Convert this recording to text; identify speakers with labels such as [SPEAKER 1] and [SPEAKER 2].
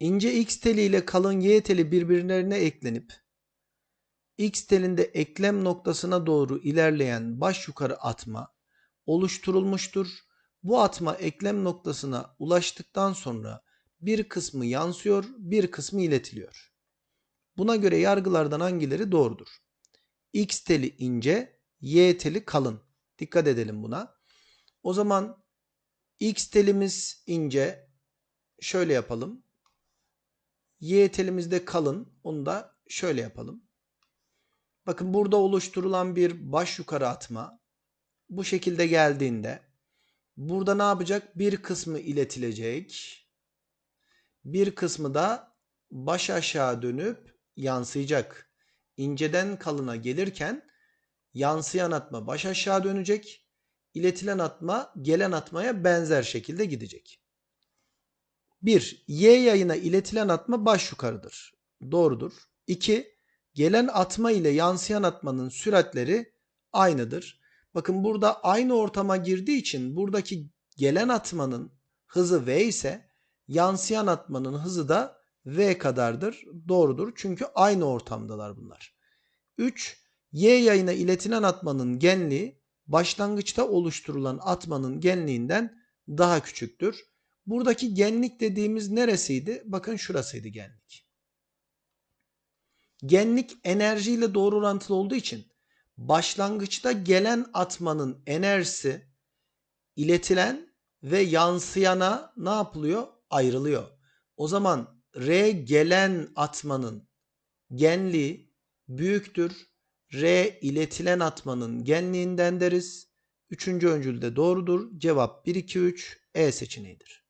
[SPEAKER 1] ince x teli ile kalın y teli birbirlerine eklenip x telinde eklem noktasına doğru ilerleyen baş yukarı atma oluşturulmuştur. Bu atma eklem noktasına ulaştıktan sonra bir kısmı yansıyor, bir kısmı iletiliyor. Buna göre yargılardan hangileri doğrudur? X teli ince, Y teli kalın. Dikkat edelim buna. O zaman X telimiz ince. Şöyle yapalım. Y telimiz de kalın. Onu da şöyle yapalım. Bakın burada oluşturulan bir baş yukarı atma bu şekilde geldiğinde burada ne yapacak? Bir kısmı iletilecek. Bir kısmı da baş aşağı dönüp yansıyacak. İnceden kalına gelirken yansıyan atma baş aşağı dönecek. İletilen atma gelen atmaya benzer şekilde gidecek. 1. Y yayına iletilen atma baş yukarıdır. Doğrudur. 2. Gelen atma ile yansıyan atmanın süratleri aynıdır. Bakın burada aynı ortama girdiği için buradaki gelen atmanın hızı v ise yansıyan atmanın hızı da v kadardır. Doğrudur. Çünkü aynı ortamdalar bunlar. 3. Y yayına iletilen atmanın genliği başlangıçta oluşturulan atmanın genliğinden daha küçüktür. Buradaki genlik dediğimiz neresiydi? Bakın şurasıydı genlik. Genlik enerjiyle doğru orantılı olduğu için başlangıçta gelen atmanın enerjisi iletilen ve yansıyana ne yapılıyor? Ayrılıyor. O zaman R gelen atmanın genliği büyüktür. R iletilen atmanın genliğinden deriz. Üçüncü öncülde doğrudur. Cevap 1, 2, 3 E seçeneğidir.